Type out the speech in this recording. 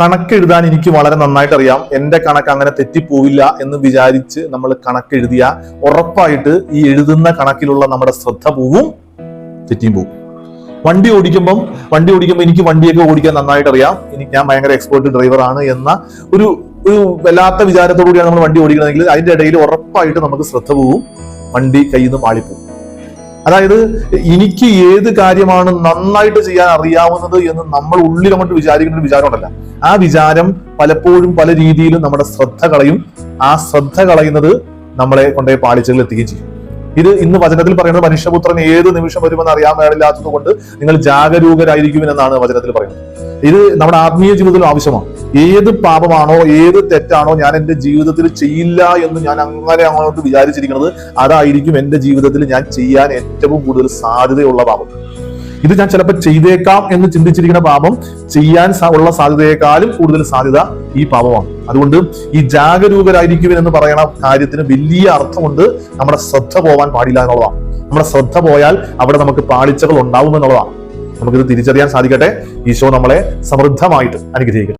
കണക്കെഴുതാൻ എനിക്ക് വളരെ നന്നായിട്ട് അറിയാം. എന്റെ കണക്ക് അങ്ങനെ തെറ്റിപ്പോവില്ല എന്ന് വിചാരിച്ച് നമ്മൾ കണക്കെഴുതിയ ഉറപ്പായിട്ട് ഈ എഴുതുന്ന കണക്കിലുള്ള നമ്മുടെ ശ്രദ്ധ പോവും തെറ്റിയും പോവും. വണ്ടി ഓടിക്കുമ്പം വണ്ടി ഓടിക്കുമ്പോൾ എനിക്ക് വണ്ടിയൊക്കെ ഓടിക്കാൻ നന്നായിട്ട് അറിയാം. എനിക്ക് ഞാൻ ഭയങ്കര എക്സ്പേർട്ട് ഡ്രൈവർ ആണ് എന്ന ഒരു ഒരു വല്ലാത്ത വിചാരത്തോടു കൂടിയാണ് നമ്മൾ വണ്ടി ഓടിക്കണമെങ്കിൽ അതിന്റെ ഇടയിൽ ഉറപ്പായിട്ട് നമുക്ക് ശ്രദ്ധ പോവും. വണ്ടി കയ്യിൽ നിന്ന് പാളിപ്പോവും അതായത് എനിക്ക് ഏത് കാര്യമാണ് നന്നായിട്ട് ചെയ്യാൻ അറിയാവുന്നത് എന്ന് നമ്മൾ ഉള്ളിൽ അങ്ങോട്ട് വിചാരിക്കുന്ന ഒരു വിചാരമുണ്ടല്ല. ആ വിചാരം പലപ്പോഴും പല രീതിയിലും നമ്മുടെ ശ്രദ്ധ കളയും. ആ ശ്രദ്ധ കളയുന്നത് നമ്മളെ കൊണ്ടേ പാളിച്ചകളിൽ എത്തുകയും ചെയ്യും. ഇത് ഇന്ന് വചനത്തിൽ പറയുന്നത് മനുഷ്യപുത്രൻ ഏത് നിമിഷം വരുമെന്ന് അറിയാൻ മേടില്ലാത്തത് കൊണ്ട് നിങ്ങൾ ജാഗരൂകരായിരിക്കുമെന്നാണ് വചനത്തിൽ പറയുന്നത്. ഇത് നമ്മുടെ ആത്മീയ ജീവിതത്തിലും ആവശ്യമാണ്. ഏത് പാപമാണോ ഏത് തെറ്റാണോ ഞാൻ എന്റെ ജീവിതത്തിൽ ചെയ്യില്ല എന്ന് ഞാൻ അങ്ങനെ അങ്ങോട്ട് വിചാരിച്ചിരിക്കുന്നത് അതായിരിക്കും എന്റെ ജീവിതത്തിൽ ഞാൻ ചെയ്യാൻ ഏറ്റവും കൂടുതൽ സാധ്യതയുള്ള പാപം. ഇത് ഞാൻ ചിലപ്പോൾ ചെയ്തേക്കാം എന്ന് ചിന്തിച്ചിരിക്കുന്ന പാപം ചെയ്യാൻ ഉള്ള സാധ്യതയെക്കാളും കൂടുതൽ സാധ്യത ഈ പാപമാണ്. അതുകൊണ്ട് ഈ ജാഗരൂകരായിരിക്കുവൻ എന്ന് പറയുന്ന കാര്യത്തിന് വലിയ അർത്ഥമുണ്ട് നമ്മുടെ ശ്രദ്ധ പോവാൻ പാടില്ല എന്നുള്ളതാണ്. നമ്മുടെ ശ്രദ്ധ പോയാൽ അവിടെ നമുക്ക് പാളിച്ചകൾ ഉണ്ടാവും എന്നുള്ളതാണ്. നമുക്കിത് തിരിച്ചറിയാൻ സാധിക്കട്ടെ. ഈശോ നമ്മളെ സമൃദ്ധമായിട്ട് അനുഗ്രഹിക്കട്ടെ.